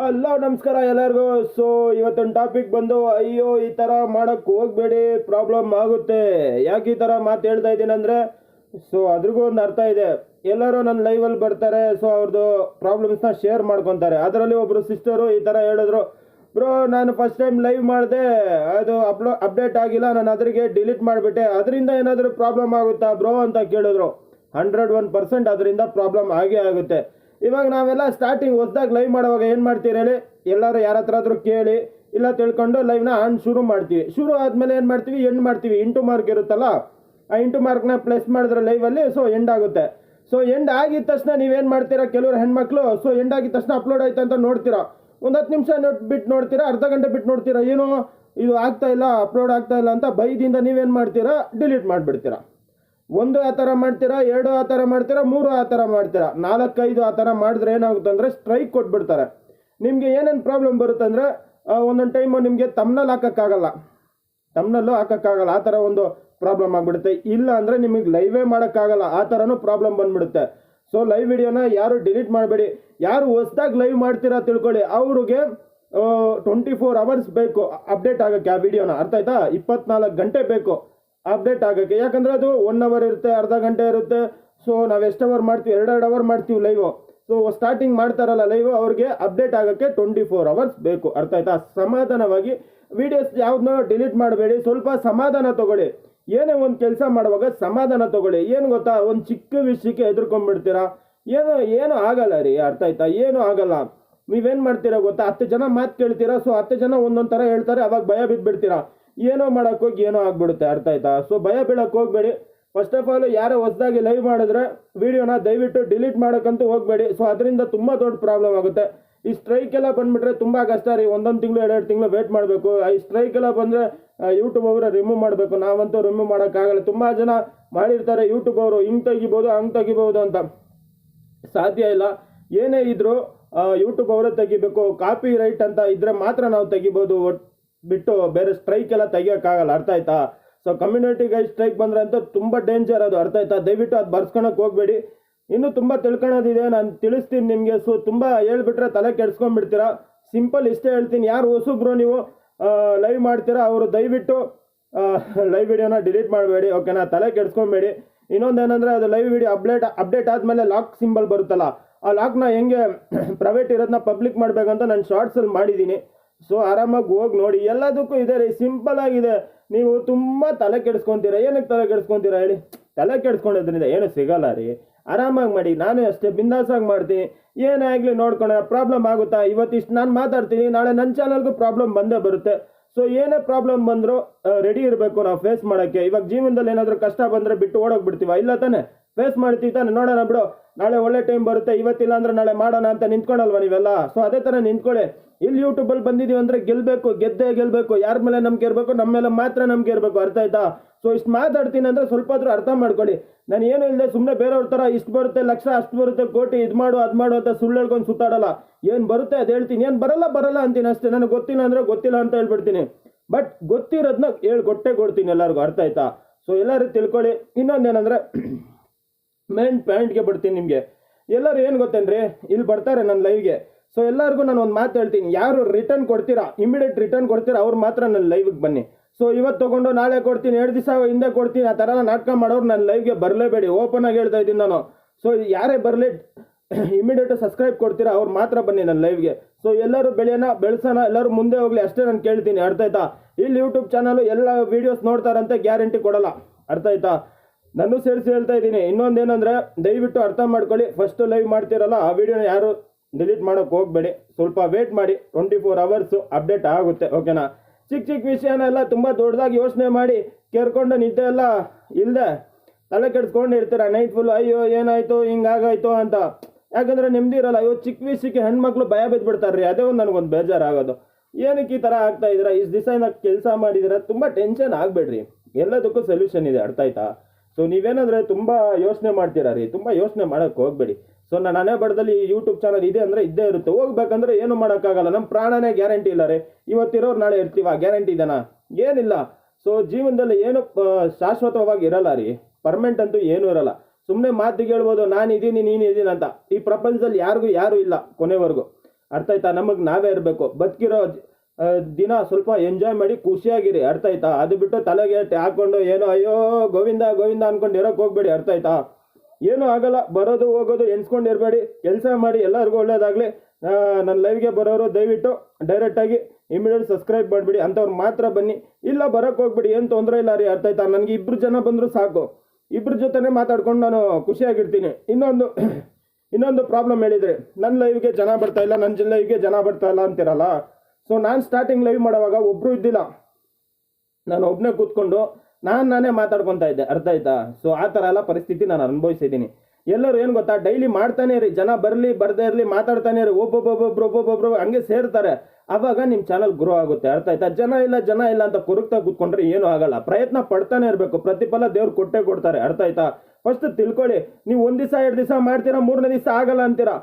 Hello ನಮಸ್ಕಾರ ಎಲ್ಲರಿಗೂ. So ಇವತ್ತೊಂದು ಟಾಪಿಕ್ ಬಂದು, ಅಯ್ಯೋ, ಈ ಥರ ಮಾಡೋಕ್ಕೆ ಹೋಗಬೇಡಿ ಪ್ರಾಬ್ಲಮ್ ಆಗುತ್ತೆ. ಯಾಕೆ ಈ ಥರ ಮಾತು ಹೇಳ್ತಾ ಇದ್ದೀನಿ ಅಂದರೆ ಸೊ ಅದ್ರಿಗೂ ಒಂದು ಅರ್ಥ ಇದೆ. ಎಲ್ಲರೂ ನನ್ನ ಲೈವಲ್ಲಿ ಬರ್ತಾರೆ ಸೊ ಅವ್ರದ್ದು ಪ್ರಾಬ್ಲಮ್ಸ್ನ ಶೇರ್ ಮಾಡ್ಕೊತಾರೆ. ಅದರಲ್ಲಿ ಒಬ್ಬರು ಸಿಸ್ಟರು ಈ ಥರ ಹೇಳಿದ್ರು ಬ್ರೋ ನಾನು ಫಸ್ಟ್ ಟೈಮ್ ಲೈವ್ ಮಾಡಿದೆ, ಅದು ಅಪ್ಲೋ ಅಪ್ಡೇಟ್ ಆಗಿಲ್ಲ, ನಾನು ಅದ್ರಿಗೆ ಡಿಲೀಟ್ ಮಾಡಿಬಿಟ್ಟೆ. ಅದರಿಂದ ಏನಾದರೂ ಪ್ರಾಬ್ಲಮ್ ಆಗುತ್ತಾ ಬ್ರೋ ಅಂತ ಕೇಳಿದ್ರು. ಹಂಡ್ರೆಡ್ ಒನ್ ಪರ್ಸೆಂಟ್ ಅದರಿಂದ ಪ್ರಾಬ್ಲಮ್ ಆಗೇ ಆಗುತ್ತೆ. ಇವಾಗ ನಾವೆಲ್ಲ ಸ್ಟಾರ್ಟಿಂಗ್ ಹೊಸ್ದಾಗಿ ಲೈವ್ ಮಾಡುವಾಗ ಏನು ಮಾಡ್ತೀರಿ ಹೇಳಿ? ಎಲ್ಲರೂ ಯಾರ ಹತ್ರ ಆದರೂ ಕೇಳಿ, ಇಲ್ಲ ತಿಳ್ಕೊಂಡು ಲೈವ್ನ ಆನ್ ಶುರು ಮಾಡ್ತೀವಿ. ಶುರು ಆದಮೇಲೆ ಏನು ಮಾಡ್ತೀವಿ? ಎಂಡ್ ಮಾಡ್ತೀವಿ. ಇಂಟು ಮಾರ್ಕ್ ಇರುತ್ತಲ್ಲ? ಆ ಇಂಟು ಮಾರ್ಕ್ನ ಪ್ಲಸ್ ಮಾಡಿದ್ರೆ ಲೈವಲ್ಲಿ ಸೊ ಎಂಡ್ ಆಗುತ್ತೆ. ಸೊ ಎಂಡ್ ಆಗಿದ ತಕ್ಷಣ ನೀವೇನು ಮಾಡ್ತೀರಾ ಕೆಲವರು ಹೆಣ್ಮಕ್ಳು? ಸೊ ಎಂಡ್ ಆಗಿದ ತಕ್ಷಣ ಅಪ್ಲೋಡ್ ಆಯ್ತು ಅಂತ ನೋಡ್ತೀರಾ? ಒಂದು ಹತ್ತು ನಿಮಿಷ ನೋಟ್ ಬಿಟ್ಟು ನೋಡ್ತೀರಾ? ಅರ್ಧ ಗಂಟೆ ಬಿಟ್ಟು ನೋಡ್ತೀರಾ? ಏನು? ಇದು ಆಗ್ತಾ ಇಲ್ಲ ಅಪ್ಲೋಡ್ ಆಗ್ತಾ ಇಲ್ಲ ಅಂತ ಬೈದಿಂದ ನೀವೇನು ಮಾಡ್ತೀರಾ? ಡಿಲೀಟ್ ಮಾಡಿಬಿಡ್ತೀರಾ. ಒಂದು ಆ ಥರ ಮಾಡ್ತೀರಾ, ಎರಡು ಆ ಥರ ಮಾಡ್ತೀರಾ, ಮೂರು ಆ ಥರ ಮಾಡ್ತೀರಾ? ನಾಲ್ಕೈದು ಆ ಥರ ಮಾಡಿದ್ರೆ ಏನಾಗುತ್ತೆ ಅಂದರೆ ಸ್ಟ್ರೈಕ್ ಕೊಟ್ಬಿಡ್ತಾರೆ. ನಿಮಗೆ ಏನೇನು ಪ್ರಾಬ್ಲಮ್ ಬರುತ್ತಂದರೆ ಒಂದೊಂದು ಟೈಮು ನಿಮಗೆ ತಮ್ನಲ್ಲಿ ಹಾಕೋಕ್ಕಾಗಲ್ಲ. ತಮ್ನಲ್ಲೂ ಹಾಕೋಕ್ಕಾಗಲ್ಲ. ಆ ಥರ ಒಂದು ಪ್ರಾಬ್ಲಮ್ ಆಗಿಬಿಡುತ್ತೆ. ಇಲ್ಲ ಅಂದರೆ ನಿಮಗೆ ಲೈವೇ ಮಾಡೋಕ್ಕಾಗಲ್ಲ. ಆ ಥರನೂ ಪ್ರಾಬ್ಲಮ್ ಬಂದ್ಬಿಡುತ್ತೆ. ಸೊ ಲೈವ್ ವಿಡಿಯೋನ ಯಾರು ಡಿಲೀಟ್ ಮಾಡಬೇಡಿ. ಯಾರು ಹೊಸ್ದಾಗಿ ಲೈವ್ ಮಾಡ್ತೀರಾ ತಿಳ್ಕೊಳ್ಳಿ. ಅವ್ರಿಗೆ ಟ್ವೆಂಟಿ ಫೋರ್ ಅವರ್ಸ್ ಬೇಕು. ಅಪ್ಡೇಟ್ ಆಗೋಕ್ಕೆ ಆ ವಿಡಿಯೋನ ಅರ್ಥ ಆಯ್ತಾ? ಇಪ್ಪತ್ನಾಲ್ಕು ಗಂಟೆ ಬೇಕು. ಅಪ್ಡೇಟ್ ಆಗೋಕ್ಕೆ. ಯಾಕಂದರೆ ಅದು ಒನ್ ಅವರ್ ಇರುತ್ತೆ, ಅರ್ಧ ಗಂಟೆ ಇರುತ್ತೆ. ಸೊ ನಾವು ಎಷ್ಟು ಅವರ್ ಮಾಡ್ತೀವಿ? ಎರಡೆರಡು ಅವರ್ ಮಾಡ್ತೀವಿ ಲೈವು ಸೊ ಸ್ಟಾರ್ಟಿಂಗ್ ಮಾಡ್ತಾರಲ್ಲ ಲೈವ್ ಅವ್ರಿಗೆ ಅಪ್ಡೇಟ್ ಆಗೋಕ್ಕೆ ಟ್ವೆಂಟಿ ಫೋರ್ ಅವರ್ಸ್ ಬೇಕು. ಅರ್ಥ ಆಯ್ತಾ? ಸಮಾಧಾನವಾಗಿ ವಿಡಿಯೋಸ್ ಯಾವ್ದನ್ನೋ ಡಿಲೀಟ್ ಮಾಡಬೇಡಿ. ಸ್ವಲ್ಪ ಸಮಾಧಾನ ತಗೊಳ್ಳಿ. ಏನೇ ಒಂದು ಕೆಲಸ ಮಾಡುವಾಗ ಸಮಾಧಾನ ತಗೊಳ್ಳಿ. ಏನು ಗೊತ್ತಾ? ಒಂದು ಚಿಕ್ಕ ವಿಷಯಕ್ಕೆ ಹೆದರ್ಕೊಂಡ್ಬಿಡ್ತೀರಾ? ಏನು ಏನು ಆಗಲ್ಲ ರೀ. ಅರ್ಥ ಆಯ್ತಾ? ಏನು ಆಗಲ್ಲ. ನೀವೇನು ಮಾಡ್ತೀರಾ ಗೊತ್ತಾ? ಹತ್ತು ಜನ ಮಾತು ಕೇಳ್ತೀರಾ? ಸೊ ಹತ್ತು ಜನ ಒಂದೊಂದು ಥರ ಹೇಳ್ತಾರೆ. ಅವಾಗ ಭಯ ಬಿದ್ದುಬಿಡ್ತೀರಾ ಏನೋ ಮಾಡೋಕ್ಕೋಗಿ ಏನೋ ಆಗ್ಬಿಡುತ್ತೆ, ಅರ್ಥ ಆಯ್ತಾ? ಸೊ ಭಯ ಬೀಳಕ್ಕೆ ಹೋಗಬೇಡಿ. ಫಸ್ಟ್ ಆಫ್ ಆಲ್ ಯಾರೋ ಹೊಸದಾಗಿ ಲೈವ್ ಮಾಡಿದ್ರೆ ವಿಡಿಯೋನ ದಯವಿಟ್ಟು ಡಿಲೀಟ್ ಮಾಡೋಕ್ಕಂತೂ ಹೋಗಬೇಡಿ. ಸೊ ಅದರಿಂದ ತುಂಬ ದೊಡ್ಡ ಪ್ರಾಬ್ಲಮ್ ಆಗುತ್ತೆ. ಈ ಸ್ಟ್ರೈಕ್ ಎಲ್ಲ ಬಂದ್ಬಿಟ್ರೆ ತುಂಬ ಕಷ್ಟ ರೀ. ಒಂದೊಂದು ತಿಂಗಳು, ಎರಡೆರಡು ತಿಂಗಳು ವೇಟ್ ಮಾಡಬೇಕು. ಈ ಸ್ಟ್ರೈಕ್ ಎಲ್ಲ ಬಂದರೆ ಯೂಟ್ಯೂಬ್ ಅವರ ರಿಮೂವ್ ಮಾಡಬೇಕು. ನಾವಂತೂ ರಿಮೂವ್ ಮಾಡೋಕ್ಕಾಗಲ್ಲ. ತುಂಬ ಜನ ಮಾಡಿರ್ತಾರೆ ಯೂಟ್ಯೂಬ್ ಅವರು, ಹಿಂಗೆ ತೆಗಿಬೋದು, ಹಂಗೆ ತೆಗಿಬೋದು ಅಂತ. ಸಾಧ್ಯ ಇಲ್ಲ. ಏನೇ ಇದ್ದರೂ ಯೂಟ್ಯೂಬ್ ಅವರೇ ತೆಗಿಬೇಕು. ಕಾಪಿ ರೈಟ್ ಅಂತ ಇದ್ರೆ ಮಾತ್ರ ನಾವು ತೆಗಿಬೋದು. ಬಿಟ್ಟು ಬೇರೆ ಸ್ಟ್ರೈಕ್ ಎಲ್ಲ ತೆಗಿಯೋಕ್ಕಾಗಲ್ಲ. ಅರ್ಥ ಆಯ್ತಾ? ಸೊ ಕಮ್ಯುನಿಟಿಗೆ ಸ್ಟ್ರೈಕ್ ಬಂದ್ರೆ ಅಂತ ತುಂಬ ಡೇಂಜರ್ ಅದು. ಅರ್ಥ ಆಯ್ತಾ? ದಯವಿಟ್ಟು ಅದು ಬರ್ಸ್ಕೊಳಕ್ಕೆ ಹೋಗಬೇಡಿ. ಇನ್ನೂ ತುಂಬ ತಿಳ್ಕೊಳೋದಿದೆ. ನಾನು ತಿಳಿಸ್ತೀನಿ ನಿಮಗೆ. ಸೊ ತುಂಬ ಹೇಳ್ಬಿಟ್ರೆ ತಲೆ ಕೆಡ್ಸ್ಕೊಂಡ್ಬಿಡ್ತೀರಾ? ಸಿಂಪಲ್ ಇಷ್ಟೇ ಹೇಳ್ತೀನಿ. ಯಾರು ಹೊಸಬ್ರು ನೀವು ಲೈವ್ ಮಾಡ್ತೀರಾ, ಅವರು ದಯವಿಟ್ಟು ಲೈವ್ ವಿಡಿಯೋನ ಡಿಲೀಟ್ ಮಾಡಬೇಡಿ. ಓಕೆನಾ ತಲೆ ಕೆಡ್ಸ್ಕೊಬೇಡಿ. ಇನ್ನೊಂದೇನೆಂದರೆ ಅದು ಲೈವ್ ವಿಡಿಯೋ ಅಪ್ಡೇಟ್ ಅಪ್ಡೇಟ್ ಆದಮೇಲೆ ಲಾಕ್ ಸಿಂಬಲ್ ಬರುತ್ತಲ್ಲ. ಆ ಲಾಕ್ನ ಹೆಂಗೆ ಪ್ರೈವೇಟ್ ಇರೋದನ್ನ ಪಬ್ಲಿಕ್ ಮಾಡಬೇಕಂತ ನಾನು ಶಾರ್ಟ್ಸಲ್ಲಿ ಮಾಡಿದ್ದೀನಿ. ಸೊ ಆರಾಮಾಗಿ ಹೋಗಿ ನೋಡಿ, ಎಲ್ಲದಕ್ಕೂ ಇದೆ ರೀ ಸಿಂಪಲ್ ಆಗಿದೆ. ನೀವು ತುಂಬ ತಲೆ ಕೆಡಿಸ್ಕೊಂತೀರಾ? ಏನಕ್ಕೆ ತಲೆ ಕೆಡಿಸ್ಕೊಂತೀರಾ ಹೇಳಿ? ತಲೆ ಕೆಡಿಸ್ಕೊಂಡಿದ್ರಿಂದ ಏನು ಸಿಗಲ್ಲ ರೀ. ಆರಾಮಾಗಿ ಮಾಡಿ, ನಾನು ಅಷ್ಟೇ ಬಿಂದಾಸಾಗಿ ಮಾಡ್ತೀನಿ. ಏನೇ ಆಗಲಿ ನೋಡ್ಕೊಂಡ್ರೆ ಪ್ರಾಬ್ಲಮ್ ಆಗುತ್ತಾ? ಇವತ್ತಿಷ್ಟು ನಾನು ಮಾತಾಡ್ತೀನಿ, ನಾಳೆ ನನ್ನ ಚಾನಲ್ಗೂ ಪ್ರಾಬ್ಲಮ್ ಬಂದೇ ಬರುತ್ತೆ. ಸೊ ಏನೇ ಪ್ರಾಬ್ಲಮ್ ಬಂದರೂ ರೆಡಿ ಇರಬೇಕು ನಾವು ಫೇಸ್ ಮಾಡೋಕ್ಕೆ. ಇವಾಗ ಜೀವನದಲ್ಲಿ ಏನಾದರೂ ಕಷ್ಟ ಬಂದರೆ ಬಿಟ್ಟು ಓಡೋಗ್ಬಿಡ್ತೀವ? ಇಲ್ಲ ತಾನೆ? ಫೇಸ್ ಮಾಡ್ತೀವಿ ತಾನೆ? ನೋಡೋಣ ಬಿಡು. ನಾಳೆ ಒಳ್ಳೆ ಟೈಮ್ ಬರುತ್ತೆ, ಇವತ್ತಿಲ್ಲ ಅಂದ್ರೆ ನಾಳೆ ಮಾಡೋಣ ಅಂತ ನಿಂತ್ಕೊಳಲ್ವ ನೀವೆಲ್ಲ? ಸೊ ಅದೇ ಥರ ನಿಂತ್ಕೊಳ್ಳಿ. ಇಲ್ಲಿ ಯೂಟ್ಯೂಬಲ್ಲಿ ಬಂದಿದ್ದೀವಿ ಅಂದರೆ ಗೆಲ್ಲಬೇಕು ಗೆದ್ದೇ ಗೆಲ್ಲಬೇಕು ಯಾರ ಮೇಲೆ ನಮ್ಗೆ ಇರಬೇಕು ನಮ್ಮ ಮೇಲೆ ಮಾತ್ರ ನಮ್ಗೆ ಇರಬೇಕು, ಅರ್ಥ ಆಯ್ತಾ? ಸೊ ಇಷ್ಟು ಮಾತಾಡ್ತೀನಿ ಅಂದರೆ ಸ್ವಲ್ಪ ಆದ್ರೂ ಅರ್ಥ ಮಾಡ್ಕೊಳ್ಳಿ. ನಾನು ಏನು ಇಲ್ಲದೆ ಸುಮ್ಮನೆ ಬೇರೆಯವ್ರ ಥರ ಇಷ್ಟು ಬರುತ್ತೆ, ಲಕ್ಷ ಅಷ್ಟು ಬರುತ್ತೆ, ಕೋಟಿ ಇದು ಮಾಡು, ಅದು ಮಾಡು ಅಂತ ಸುಳ್ಳು ಹೇಳ್ಕೊಂಡು ಸುತ್ತಾಡಲ್ಲ. ಏನು ಬರುತ್ತೆ ಅದು ಹೇಳ್ತೀನಿ. ಏನು ಬರಲ್ಲ ಬರಲ್ಲ ಅಂತೀನಿ ಅಷ್ಟೇ. ನನಗೆ ಗೊತ್ತಿಲ್ಲ ಅಂದರೆ ಗೊತ್ತಿಲ್ಲ ಅಂತ ಹೇಳ್ಬಿಡ್ತೀನಿ. ಬಟ್ ಗೊತ್ತಿರೋದನ್ನ ಹೇಳ್ಕೊಟ್ಟೆ ಕೊಡ್ತೀನಿ ಎಲ್ಲರಿಗೂ, ಅರ್ಥ ಆಯ್ತಾ? ಸೊ ಎಲ್ಲರೂ ತಿಳ್ಕೊಳ್ಳಿ. ಇನ್ನೊಂದೇನೆಂದರೆ ಮೇನ್ ಪಾಯಿಂಟ್ಗೆ ಬಿಡ್ತೀನಿ ನಿಮಗೆ. ಎಲ್ಲರೂ ಏನು ಗೊತ್ತೇನ್ರಿ? ಇಲ್ಲಿ ಬರ್ತಾರೆ ನನ್ನ ಲೈವ್ಗೆ ಸೊ ಎಲ್ಲರಿಗೂ ನಾನು ಒಂದು ಮಾತು ಹೇಳ್ತೀನಿ. ಯಾರು ರಿಟರ್ನ್ ಕೊಡ್ತೀರಾ ಇಮಿಡಿಯೇಟ್ ರಿಟರ್ನ್ ಕೊಡ್ತೀರಾ, ಅವ್ರು ಮಾತ್ರ ನನ್ನ ಲೈವ್ಗೆ ಬನ್ನಿ. ಸೊ ಇವತ್ತು ತೊಗೊಂಡು ನಾಳೆ ಕೊಡ್ತೀನಿ, ಎರಡು ದಿವಸ ಹಿಂದೆ ಕೊಡ್ತೀನಿ, ಆ ಥರ ನಾಟಕ ಮಾಡೋರು ನನ್ನ ಲೈವ್ಗೆ ಬರಲೇಬೇಡಿ. ಓಪನ್ ಆಗಿ ಹೇಳ್ತಾ ಇದ್ದೀನಿ ನಾನು. ಸೊ ಯಾರೇ ಬರಲಿ ಇಮಿಡಿಯೇಟ್ ಸಬ್ಸ್ಕ್ರೈಬ್ ಕೊಡ್ತೀರಾ, ಅವ್ರು ಮಾತ್ರ ಬನ್ನಿ ನನ್ನ ಲೈವ್ಗೆ ಸೊ ಎಲ್ಲರೂ ಬೆಳೆಯೋಣ, ಬೆಳೆಸೋಣ, ಎಲ್ಲರೂ ಮುಂದೆ ಹೋಗಲಿ, ಅಷ್ಟೇ ನಾನು ಕೇಳ್ತೀನಿ. ಅರ್ಥ ಆಯ್ತಾ? ಇಲ್ಲಿ ಯೂಟ್ಯೂಬ್ ಚಾನಲ್ ಎಲ್ಲ ವೀಡಿಯೋಸ್ ನೋಡ್ತಾರಂತೆ ಗ್ಯಾರಂಟಿ ಕೊಡಲ್ಲ. ಅರ್ಥ ಆಯ್ತಾ? ನಾನು ಸೇರಿಸಿ ಹೇಳ್ತಾ ಇದ್ದೀನಿ. ಇನ್ನೊಂದೇನಂದ್ರೆ, ದಯವಿಟ್ಟು ಅರ್ಥ ಮಾಡ್ಕೊಳ್ಳಿ. ಫಸ್ಟ್ ಲೈವ್ ಮಾಡ್ತಿರಲ್ಲ, ಆ ವಿಡಿಯೋನ ಯಾರು ಡಿಲೀಟ್ ಮಾಡೋಕೆ ಹೋಗಬೇಡಿ. ಸ್ವಲ್ಪ ವೇಟ್ ಮಾಡಿ ಟ್ವೆಂಟಿ ಫೋರ್ ಅವರ್ಸು ಅಪ್ಡೇಟ್ ಆಗುತ್ತೆ ಓಕೆನಾ ಚಿಕ್ಕ ಚಿಕ್ಕ ವಿಷಯನೆಲ್ಲ ತುಂಬ ದೊಡ್ಡದಾಗಿ ಯೋಚನೆ ಮಾಡಿ, ಕೇರ್ಕೊಂಡು ನಿದ್ದೆ ಎಲ್ಲ ಇಲ್ಲದೆ ತಲೆ ಕೆಡ್ಸ್ಕೊಂಡು ಇರ್ತೀರ? ನೈಟ್ ಫುಲ್ ಅಯ್ಯೋ, ಏನಾಯ್ತು, ಹಿಂಗಾಗೋಯ್ತು ಅಂತ. ಯಾಕಂದ್ರೆ ನೆಮ್ಮದಿ ಇರಲ್ಲ. ಅಯ್ಯೋ ಚಿಕ್ಕ ವಿಷಯಕ್ಕೆ ಹೆಣ್ಮಕ್ಳು ಭಯ ಬಿದ್ದುಬಿಡ್ತಾರೆ ಅದೇ ಒಂದು ನನಗೊಂದು ಬೇಜಾರಾಗೋದು. ಏನಕ್ಕೆ ಈ ಥರ ಆಗ್ತಾ ಇದ್ದೀರಾ? ಇಷ್ಟು ದಿವಸ ಕೆಲಸ ಮಾಡಿದಿರ ತುಂಬ ಟೆನ್ಷನ್ ಆಗಬೇಡ್ರಿ. ಎಲ್ಲದಕ್ಕೂ ಸೊಲ್ಯೂಷನ್ ಇದೆ. ಅರ್ಥ ಆಯ್ತಾ? ಸೊ ನೀವೇನಂದರೆ ತುಂಬ ಯೋಚನೆ ಮಾಡ್ತೀರಾ ರೀ? ತುಂಬ ಯೋಚನೆ ಮಾಡೋಕ್ಕೆ ಹೋಗಬೇಡಿ. ಸೊ ನಾನು ಬಡದಲ್ಲಿ ಯೂಟ್ಯೂಬ್ ಚಾನಲ್ ಇದೆ ಅಂದರೆ ಇದ್ದೇ ಇರುತ್ತೆ. ಹೋಗ್ಬೇಕಂದ್ರೆ ಏನು ಮಾಡೋಕ್ಕಾಗಲ್ಲ. ನಮ್ಮ ಪ್ರಾಣನೇ ಗ್ಯಾರಂಟಿ ಇಲ್ಲ ರೀ. ಇವತ್ತಿರೋರು ನಾಳೆ ಇರ್ತೀವ? ಗ್ಯಾರಂಟಿ ಇದೆನಾ? ಏನಿಲ್ಲ. ಸೊ ಜೀವನದಲ್ಲಿ ಏನು ಶಾಶ್ವತವಾಗಿ ಇರಲ್ಲ ರೀ. ಪರ್ಮನೆಂಟ್ ಅಂತೂ ಏನೂ ಇರಲ್ಲ. ಸುಮ್ಮನೆ ಮಾತು ಕೇಳ್ಬೋದು, ನಾನು ಇದ್ದೀನಿ ನೀನು ಇದ್ದೀನಿ ಅಂತ. ಈ ಪ್ರಪಂಚದಲ್ಲಿ ಯಾರಿಗೂ ಯಾರೂ ಇಲ್ಲ ಕೊನೆವರೆಗೂ. ಅರ್ಥ ಆಯ್ತಾ? ನಮಗೆ ನಾವೇ ಇರಬೇಕು. ಬದುಕಿರೋ ದಿನ ಸ್ವಲ್ಪ ಎಂಜಾಯ್ ಮಾಡಿ ಖುಷಿಯಾಗಿರಿ ಅರ್ಥ ಆಯ್ತಾ ಅದು ಬಿಟ್ಟು ತಲೆಗೆ ಹಾಕ್ಕೊಂಡು ಏನೋ, ಅಯ್ಯೋ, ಗೋವಿಂದ ಗೋವಿಂದ ಅನ್ಕೊಂಡು ಇರೋಕೆ ಹೋಗ್ಬೇಡಿ ಅರ್ಥ ಆಯ್ತಾ ಏನೂ ಆಗಲ್ಲ, ಬರೋದು, ಹೋಗೋದು ಎನ್ಸ್ಕೊಂಡು ಇರಬೇಡಿ ಕೆಲಸ ಮಾಡಿ, ಎಲ್ಲರಿಗೂ ಒಳ್ಳೇದಾಗಲಿ. ನನ್ನ ಲೈವ್ಗೆ ಬರೋರು ದಯವಿಟ್ಟು ಡೈರೆಕ್ಟಾಗಿ ಇಮಿಡಿಯೇಟ್ ಸಬ್ಸ್ಕ್ರೈಬ್ ಮಾಡಿಬಿಡಿ, ಅಂಥವ್ರು ಮಾತ್ರ ಬನ್ನಿ. ಇಲ್ಲ ಬರೋಕ್ಕೆ ಹೋಗ್ಬಿಡಿ, ಏನು ತೊಂದರೆ ಇಲ್ಲ ರೀ ಅರ್ಥ ಆಯ್ತಾ ನನಗೆ ಇಬ್ಬರು ಜನ ಬಂದರೂ ಸಾಕು. ಇಬ್ಬರ ಜೊತೆನೇ ಮಾತಾಡ್ಕೊಂಡು ನಾನು ಖುಷಿಯಾಗಿರ್ತೀನಿ. ಇನ್ನೊಂದು ಇನ್ನೊಂದು ಪ್ರಾಬ್ಲಮ್ ಹೇಳಿದರೆ ನನ್ನ ಲೈವ್ಗೆ ಜನ ಬರ್ತಾ ಇಲ್ಲ ನನ್ನ ಲೈವ್ಗೆ ಜನ ಬರ್ತಾ ಇಲ್ಲ ಅಂತಿರಲ್ಲ? ಸೊ ನಾನು ಸ್ಟಾರ್ಟಿಂಗ್ ಲೈವ್ ಮಾಡುವಾಗ ಒಬ್ಬರು ಇದ್ದಿಲ್ಲ. ನಾನು ಒಬ್ಬನೇ ಕೂತ್ಕೊಂಡು ನಾನು ನಾನೇ ಮಾತಾಡ್ಕೊತಾ ಇದ್ದೆ ಅರ್ಥ ಆಯ್ತಾ? ಸೊ ಆ ಥರ ಎಲ್ಲ ಪರಿಸ್ಥಿತಿ ನಾನು ಅನುಭವಿಸಿದ್ದೀನಿ ಎಲ್ಲರೂ ಏನು ಗೊತ್ತಾ? ಡೈಲಿ ಮಾಡ್ತಾನೆ ಇರಿ, ಜನ ಬರಲಿ, ಬರ್ದೇ ಇರಲಿ, ಮಾತಾಡ್ತಾನೆ ಇರಿ, ಒಬ್ಬೊಬ್ಬೊಬ್ಬೊಬ್ರು, ಒಬ್ಬೊಬ್ಬೊಬ್ರು ಹಂಗೆ ಸೇರ್ತಾರೆ. ಆವಾಗ ನಿಮ್ಮ ಚಾನಲ್ ಗ್ರೋ ಆಗುತ್ತೆ, ಅರ್ಥ ಆಯ್ತಾ? ಜನ ಇಲ್ಲ ಜನ ಇಲ್ಲ ಅಂತ ಕೊರಗ್ತಾ ಕೂತ್ಕೊಂಡ್ರೆ ಏನೂ ಆಗಲ್ಲ. ಪ್ರಯತ್ನ ಪಡ್ತಾನೆ ಇರಬೇಕು, ಪ್ರತಿಫಲ ದೇವ್ರು ಕೊಟ್ಟೇ ಕೊಡ್ತಾರೆ, ಅರ್ಥ ಆಯ್ತಾ? ಫಸ್ಟ್ ತಿಳ್ಕೊಳ್ಳಿ, ನೀವು ಒಂದು ದಿವಸ, ಎರಡು ದಿವಸ ಮಾಡ್ತೀರಾ, ಮೂರನೇ ದಿವಸ ಆಗಲ್ಲ ಅಂತೀರಾ?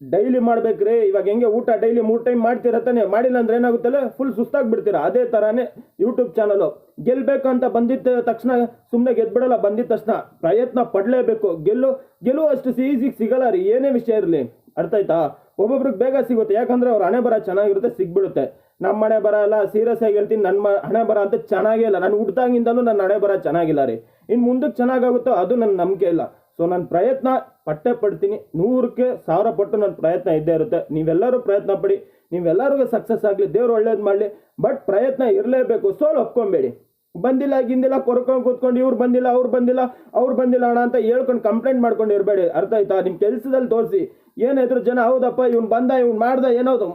ಡೈಲಿ ಮಾಡ್ಬೇಕ್ರಿ, ಇವಾಗ ಹೆಂಗೆ ಊಟ ಡೈಲಿ ಮೂರು ಟೈಮ್ ಮಾಡ್ತೀರ ತಾನೆ? ಮಾಡಿಲ್ಲ ಅಂದ್ರೆ ಏನಾಗುತ್ತಲ್ಲ ಫುಲ್ ಸುಸ್ತಾಗಿ ಬಿಡ್ತೀರಾ ಅದೇ ಥರನೇ ಯೂಟ್ಯೂಬ್ ಚಾನಲು ಗೆಲ್ಬೇಕು ಅಂತ ಬಂದಿದ್ದ ತಕ್ಷಣ ಸುಮ್ಮನೆ ಗೆದ್ಬಿಡಲ್ಲ, ಬಂದಿದ್ದ ತಕ್ಷಣ ಪ್ರಯತ್ನ ಪಡಲೇಬೇಕು. ಗೆಲ್ಲು ಗೆಲುವು ಅಷ್ಟು ಈಸಿಗೆ ಸಿಗಲ್ಲ ರೀ, ಏನೇ ವಿಷಯ ಇರಲಿ. ಅರ್ಥ ಆಯ್ತಾ? ಒಬ್ಬೊಬ್ರಿಗೆ ಬೇಗ ಸಿಗುತ್ತೆ, ಯಾಕಂದ್ರೆ ಅವ್ರ ಹಣೆ ಬರ ಚೆನ್ನಾಗಿರುತ್ತೆ, ಸಿಗ್ಬಿಡುತ್ತೆ. ನಮ್ಮ ಹಣೆ ಬರ ಎಲ್ಲ ಸೀರಿಯಸ್ ಆಗಿ ಹೇಳ್ತೀನಿ ನನ್ನ ಹಣೆ ಬರ ಅಂತ ಚೆನ್ನಾಗೇ ಇಲ್ಲ. ನಾನು ಹುಟ್ಟಿದಾಗಿಂದಲೂ ನನ್ನ ಹಣೆ ಬರ ಚೆನ್ನಾಗಿಲ್ಲ ರೀ. ಇನ್ನು ಮುಂದಕ್ಕೆ ಚೆನ್ನಾಗಾಗುತ್ತೋ, ಅದು ನನ್ನ ನಂಬಿಕೆ ಇಲ್ಲ. ಸೊ ನನ್ನ ಪ್ರಯತ್ನ ಪಟ್ಟೆ ಪಡ್ತೀನಿ. ನೂರಕ್ಕೆ ಸಾವಿರ ಪಟ್ಟು ನನ್ನ ಪ್ರಯತ್ನ ಇದ್ದೇ ಇರುತ್ತೆ. ನೀವೆಲ್ಲರೂ ಪ್ರಯತ್ನ ಪಡಿ. ನೀವೆಲ್ಲರಿಗೂ ಸಕ್ಸಸ್ ಆಗಲಿ, ದೇವ್ರು ಒಳ್ಳೇದು ಮಾಡಲಿ. ಬಟ್ ಪ್ರಯತ್ನ ಇರಲೇಬೇಕು. ಸೋಲು ಒಪ್ಕೊಬೇಡಿ. ಬಂದಿಲ್ಲ, ಗಿಂದಿಲ್ಲ, ಕೊರ್ಕೊಂಡು ಕೂತ್ಕೊಂಡು ಇವ್ರು ಬಂದಿಲ್ಲ, ಅವ್ರು ಬಂದಿಲ್ಲ ಅವ್ರು ಬಂದಿಲ್ಲ ಅಣ್ಣ ಅಂತ ಹೇಳ್ಕೊಂಡು ಕಂಪ್ಲೇಂಟ್ ಮಾಡ್ಕೊಂಡು ಇರಬೇಡಿ. ಅರ್ಥ ಆಯ್ತಾ? ನಿಮ್ಮ ಕೆಲಸದಲ್ಲಿ ತೋರಿಸಿ. ಏನಾದ್ರು ಜನ, ಹೌದಪ್ಪ, ಇವ್ನು ಬಂದ, ಇವ್ನು ಮಾಡ್ದ ಏನೋದು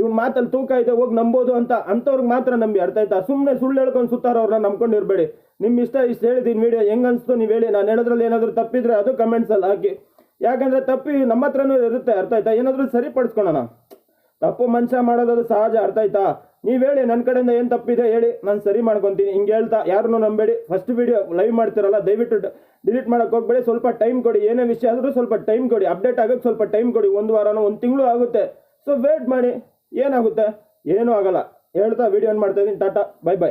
ಇವ್ನ ಮಾತಲ್ಲಿ ತೂಕ ಇದೆ, ಹೋಗಿ ನಂಬೋದು ಅಂತ ಅಂಥವ್ರಿಗೆ ಮಾತ್ರ ನಂಬಿ ಅರ್ಥ ಆಯ್ತಾ? ಸುಮ್ಮನೆ ಸುಳ್ಳು ಹೇಳ್ಕೊಂಡು ಸುತ್ತಾರೋ ಅವ್ರನ್ನ ಇರಬೇಡಿ ನಿಮ್ಮ ಇಷ್ಟ ಇಷ್ಟು ಹೇಳಿದ್ದೀನಿ ವೀಡಿಯೋ ಹೆಂಗ್ ಅನಿಸ್ತು ನೀವು ಹೇಳಿ? ನಾನು ಹೇಳೋದ್ರಲ್ಲಿ ಏನಾದರೂ ತಪ್ಪಿದ್ರೆ ಅದು ಕಮೆಂಟ್ಸಲ್ಲಿ ಹಾಕಿ. ಯಾಕಂದರೆ ತಪ್ಪಿ ನಮ್ಮ ಹತ್ರನೂ ಇರುತ್ತೆ, ಅರ್ಥ ಆಯ್ತಾ? ಏನಾದರೂ ಸರಿಪಡಿಸ್ಕೊಳ್ಳೋಣ ತಪ್ಪು ಮನುಷ್ಯ ಮಾಡೋದು ಅದು ಸಹಜ, ಅರ್ಥ ಆಯ್ತಾ? ನೀವು ಹೇಳಿ ನನ್ನ ಕಡೆಯಿಂದ ಏನು ತಪ್ಪಿದೆ ಹೇಳಿ, ನಾನು ಸರಿ ಮಾಡ್ಕೊತೀನಿ. ಹಿಂಗೆ ಹೇಳ್ತಾ ಯಾರನ್ನೂ ನಂಬೇಡಿ. ಫಸ್ಟ್ ವಿಡಿಯೋ ಲೈವ್ ಮಾಡ್ತಿರಲ್ಲ, ದಯವಿಟ್ಟು ಡಿಲೀಟ್ ಮಾಡೋಕೆ ಹೋಗ್ಬೇಡಿ. ಸ್ವಲ್ಪ ಟೈಮ್ ಕೊಡಿ. ಏನೇ ವಿಷಯ ಆದರೂ ಸ್ವಲ್ಪ ಟೈಮ್ ಕೊಡಿ. ಅಪ್ಡೇಟ್ ಆಗೋಕ್ಕೆ ಸ್ವಲ್ಪ ಟೈಮ್ ಕೊಡಿ. ಒಂದು ವಾರನೋ, ಒಂದು ತಿಂಗಳು ಆಗುತ್ತೆ. ಸೊ ವೇಟ್ ಮಾಡಿ. ಏನಾಗುತ್ತೆ? ಏನೂ ಆಗಲ್ಲ. ಹೇಳ್ತಾ ವಿಡಿಯೋ ಮಾಡ್ತಾ ಇದ್ದೀನಿ. Tata bye bye